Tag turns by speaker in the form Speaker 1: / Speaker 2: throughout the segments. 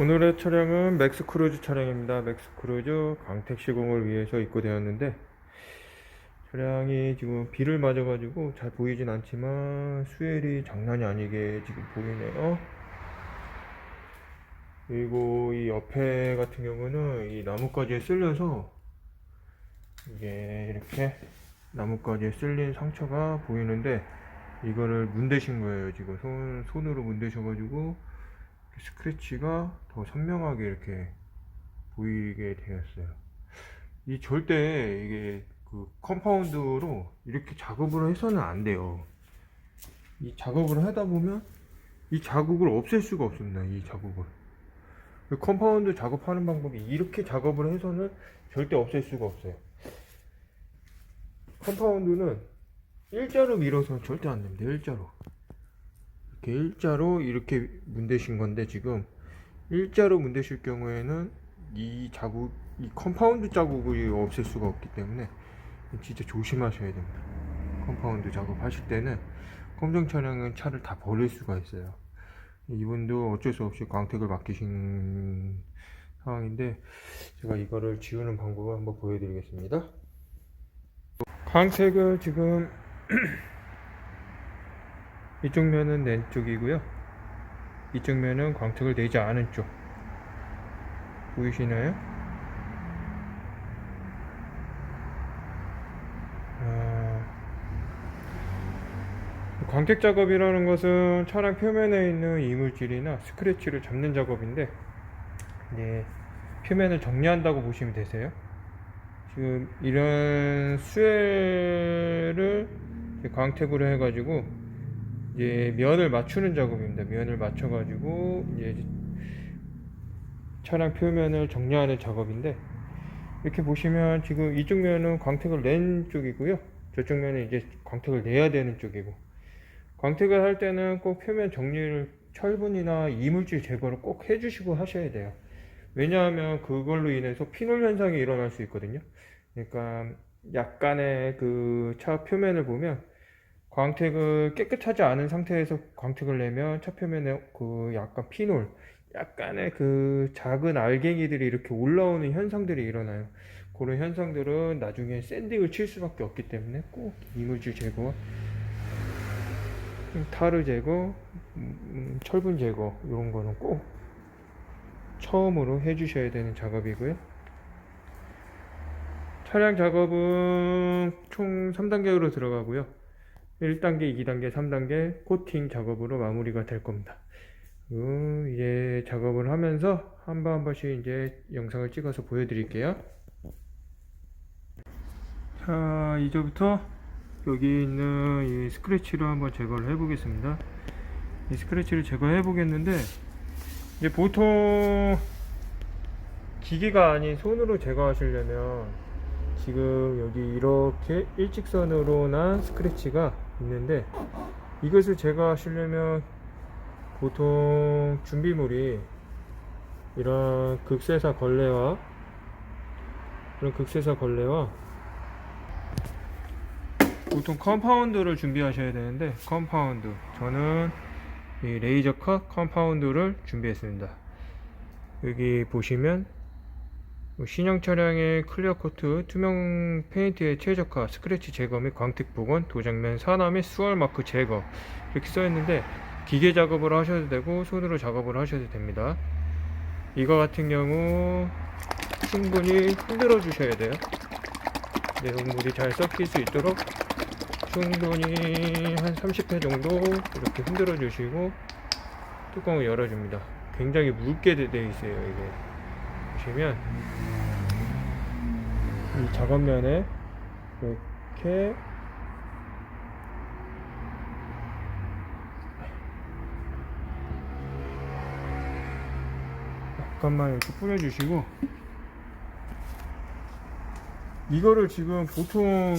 Speaker 1: 오늘의 차량은 맥스 크루즈 차량입니다. 맥스 크루즈 강택 시공을 위해서 입고되었는데 차량이 지금 비를 맞아가지고 잘 보이진 않지만 수엘이 장난이 아니게 지금 보이네요. 그리고 이 옆에 같은 경우는 이 나뭇가지에 쓸려서 이게 이렇게 나뭇가지에 쓸린 상처가 보이는데 이거를 문대신 거예요. 지금 손, 손으로 문대셔가지고 스크래치가 더 선명하게 이렇게 보이게 되었어요. 이 절대 이게 그 컴파운드로 이렇게 작업을 해서는 안 돼요. 이 작업을 하다 보면 이 자국을 없앨 수가 없습니다. 이 자국을. 그 컴파운드 작업하는 방법이 이렇게 작업을 해서는 절대 없앨 수가 없어요. 컴파운드는 일자로 밀어서 절대 안 됩니다. 일자로. 이렇게 일자로 이렇게 문대신 건데 지금 일자로 문대실 경우에는 이 자국, 이 컴파운드 자국을 없앨 수가 없기 때문에 진짜 조심하셔야 됩니다. 컴파운드 작업하실 때는 검정 차량은 차를 다 버릴 수가 있어요. 이분도 어쩔 수 없이 광택을 맡기신 상황인데 제가 이거를 지우는 방법을 한번 보여드리겠습니다. 광택을 지금 이쪽 면은 낸 쪽이고요. 이쪽 면은 광택을 내지 않은 쪽. 보이시나요? 아, 광택 작업이라는 것은 차량 표면에 있는 이물질이나 스크래치를 잡는 작업인데, 네, 표면을 정리한다고 보시면 되세요. 지금 이런 수혜를 광택으로 해가지고 이제 면을 맞추는 작업입니다. 면을 맞춰가지고 이제 차량 표면을 정리하는 작업인데 이렇게 보시면 지금 이쪽 면은 광택을 낸 쪽이고요. 저쪽 면은 이제 광택을 내야 되는 쪽이고 광택을 할 때는 꼭 표면 정리를 철분이나 이물질 제거를 꼭 해주시고 하셔야 돼요. 왜냐하면 그걸로 인해서 피놀 현상이 일어날 수 있거든요. 그러니까 약간의 그 차 표면을 보면 광택을 깨끗하지 않은 상태에서 광택을 내면 차 표면에 그 약간 피놀, 약간의 그 작은 알갱이들이 이렇게 올라오는 현상들이 일어나요. 그런 현상들은 나중에 샌딩을 칠 수밖에 없기 때문에 꼭 이물질 제거, 타르 제거, 음, 철분 제거 이런 거는 꼭 처음으로 해주셔야 되는 작업이고요. 차량 작업은 총 3단계로 들어가고요. 1단계, 2단계, 3단계 코팅 작업으로 마무리가 될 겁니다. 음, 이제 작업을 하면서 한 번 한 번씩 이제 영상을 찍어서 보여드릴게요. 자, 이제부터 여기 있는 이 스크래치로 한번 제거를 해보겠습니다. 이 스크래치를 제거해 보겠는데 이제 보통 기계가 아닌 손으로 제거하시려면 지금 여기 이렇게 일직선으로 난 스크래치가 있는데 이것을 제거하시려면 보통 준비물이 이런 극세사 걸레와 이런 극세사 걸레와 보통 컴파운드를 준비하셔야 되는데 컴파운드 저는 이 레이저 컷 컴파운드를 준비했습니다. 여기 보시면 신형 차량의 클리어 코트, 투명 페인트의 최적화, 스크래치 제거 및 광택 복원, 도장면 산화 및 수월 마크 제거 이렇게 써 있는데 기계 작업을 하셔도 되고 손으로 작업을 하셔도 됩니다. 이거 같은 경우 충분히 흔들어 주셔야 돼요. 내용물이 잘 섞일 수 있도록 충분히 한 30회 정도 이렇게 흔들어 주시고 뚜껑을 열어줍니다. 굉장히 묽게 되어 있어요, 이게. 보시면 이 작업면에 이렇게 약간만 이렇게 뿌려주시고 이거를 지금 보통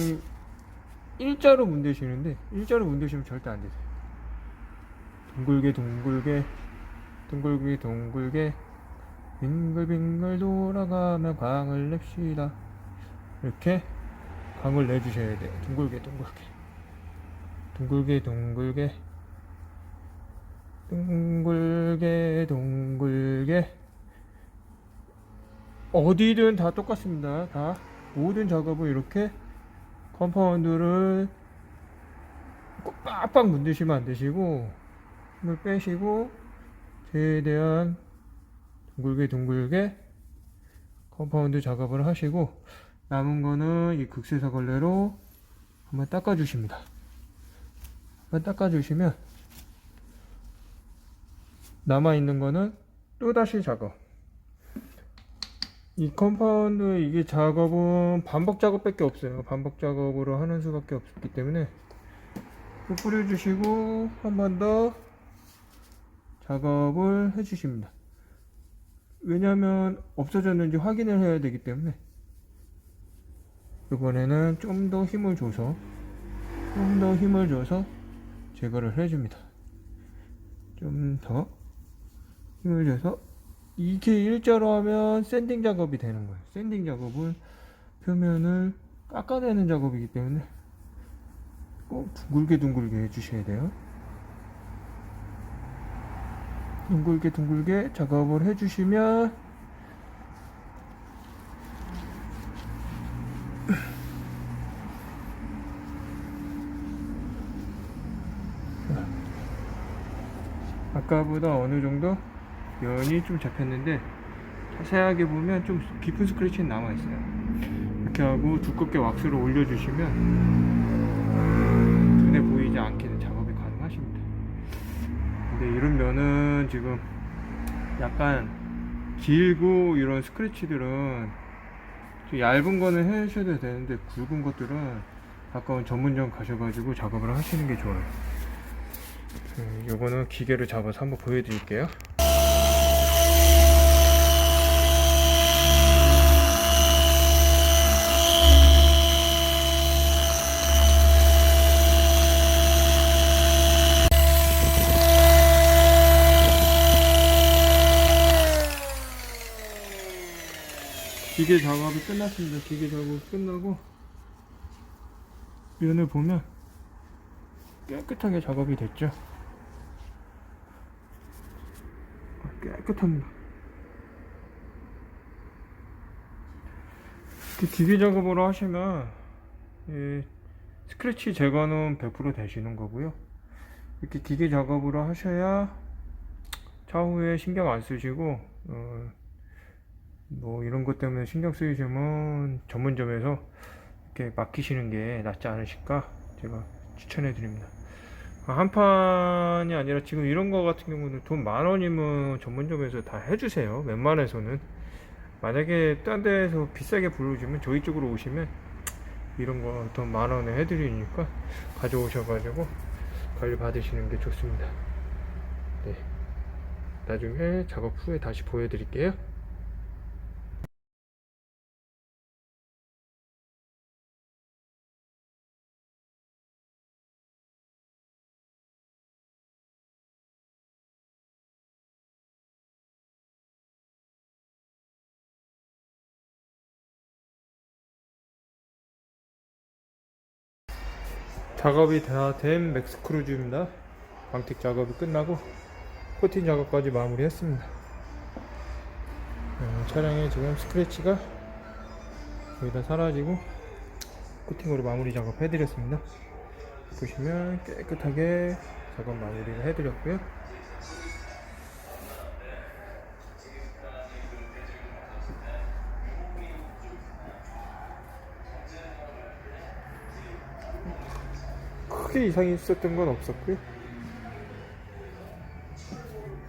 Speaker 1: 일자로 문대시는데 일자로 문대시면 절대 안 되세요. 둥글게 둥글게 둥글게 둥글게 빙글빙글 돌아가며 광을 냅시다 이렇게 광을 내주셔야 돼요. 둥글게 둥글게. 둥글게 둥글게. 둥글게 둥글게. 어디든 다 똑같습니다. 다 모든 작업은 이렇게 컴파운드를 꼭 빡빡 문드시면 안 되시고 힘을 빼시고 최대한 둥글게 둥글게 컴파운드 작업을 하시고 남은 거는 이 극세사 걸레로 한번 닦아 주십니다. 한번 닦아 주시면 남아 있는 거는 또 다시 작업. 이 컴파운드 이게 작업은 반복 작업밖에 없어요. 반복 작업으로 하는 수밖에 없기 때문에 또 뿌려주시고 한 번 더 작업을 해주십니다. 왜냐하면 없어졌는지 확인을 해야 되기 때문에 이번에는 좀 더 힘을 줘서 좀 더 힘을 줘서 제거를 해줍니다. 좀 더 힘을 줘서 이게 일자로 하면 샌딩 작업이 되는 거예요. 샌딩 작업은 표면을 깎아내는 작업이기 때문에 꼭 둥글게 둥글게 해주셔야 돼요. 둥글게 둥글게 작업을 해주시면 아까보다 어느 정도 면이 좀 잡혔는데 자세하게 보면 좀 깊은 스크래치는 남아 있어요. 이렇게 하고 두껍게 왁스를 올려주시면 눈에 보이지 않게는 작업이 가능하십니다. 근데 이런 면은 지금 약간 길고 이런 스크래치들은 좀 얇은 거는 해주셔도 되는데 굵은 것들은 가까운 전문점 가셔가지고 작업을 하시는 게 좋아요. 음, 요거는 기계로 잡아서 한번 보여드릴게요. 기계 작업이 끝났습니다. 기계 작업이 끝나고 면을 보면 깨끗하게 작업이 됐죠. 깨끗합니다. 기계 작업으로 하시면 이 스크래치 제거는 100% 되시는 거고요. 이렇게 기계 작업으로 하셔야 차후에 신경 안 쓰시고 어, 뭐 이런 것 때문에 신경 쓰이시면 전문점에서 이렇게 맡기시는 게 낫지 않으실까 제가 추천해 드립니다. 아, 한 판이 아니라 지금 이런 거 같은 경우는 돈 만 원이면 전문점에서 다 해주세요. 웬만해서는 만약에 딴 데에서 비싸게 부르시면 저희 쪽으로 오시면 이런 거 돈 만 원에 해드리니까 가져오셔가지고 관리 받으시는 게 좋습니다. 네. 나중에 작업 후에 다시 보여드릴게요. 작업이 다 된 맥스크루즈입니다. 광택 작업이 끝나고 코팅 작업까지 마무리했습니다. 어, 차량에 지금 스크래치가 거의 다 사라지고 코팅으로 마무리 작업 해드렸습니다. 보시면 깨끗하게 작업 마무리를 해드렸고요. 크게 이상이 있었던 건 없었고요.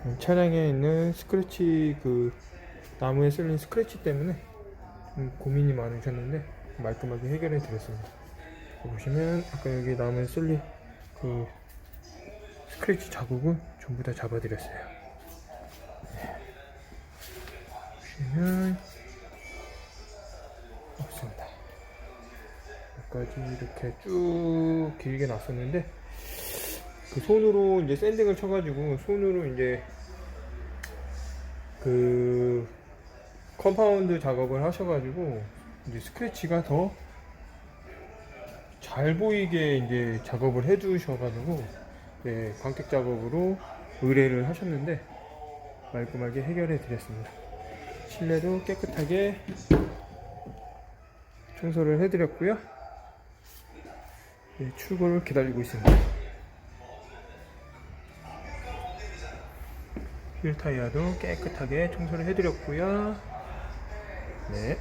Speaker 1: 음, 차량에 있는 스크래치 그 나무에 쓸린 스크래치 때문에 좀 고민이 많으셨는데 말끔하게 해결해 드렸습니다. 보시면 아까 여기 나무에 쓸린 그 스크래치 자국은 전부 다 잡아드렸어요. 네. 보시면 여기까지 이렇게 쭉 길게 났었는데 그 손으로 이제 샌딩을 쳐가지고 손으로 이제 그 컴파운드 작업을 하셔가지고 이제 스크래치가 더 잘 보이게 이제 작업을 해주셔가지고 네, 광택 작업으로 의뢰를 하셨는데 말끔하게 해결해 드렸습니다. 실내도 깨끗하게 청소를 해드렸고요. 네, 출고를 기다리고 있습니다. 휠 타이어도 깨끗하게 청소를 해드렸고요. 네.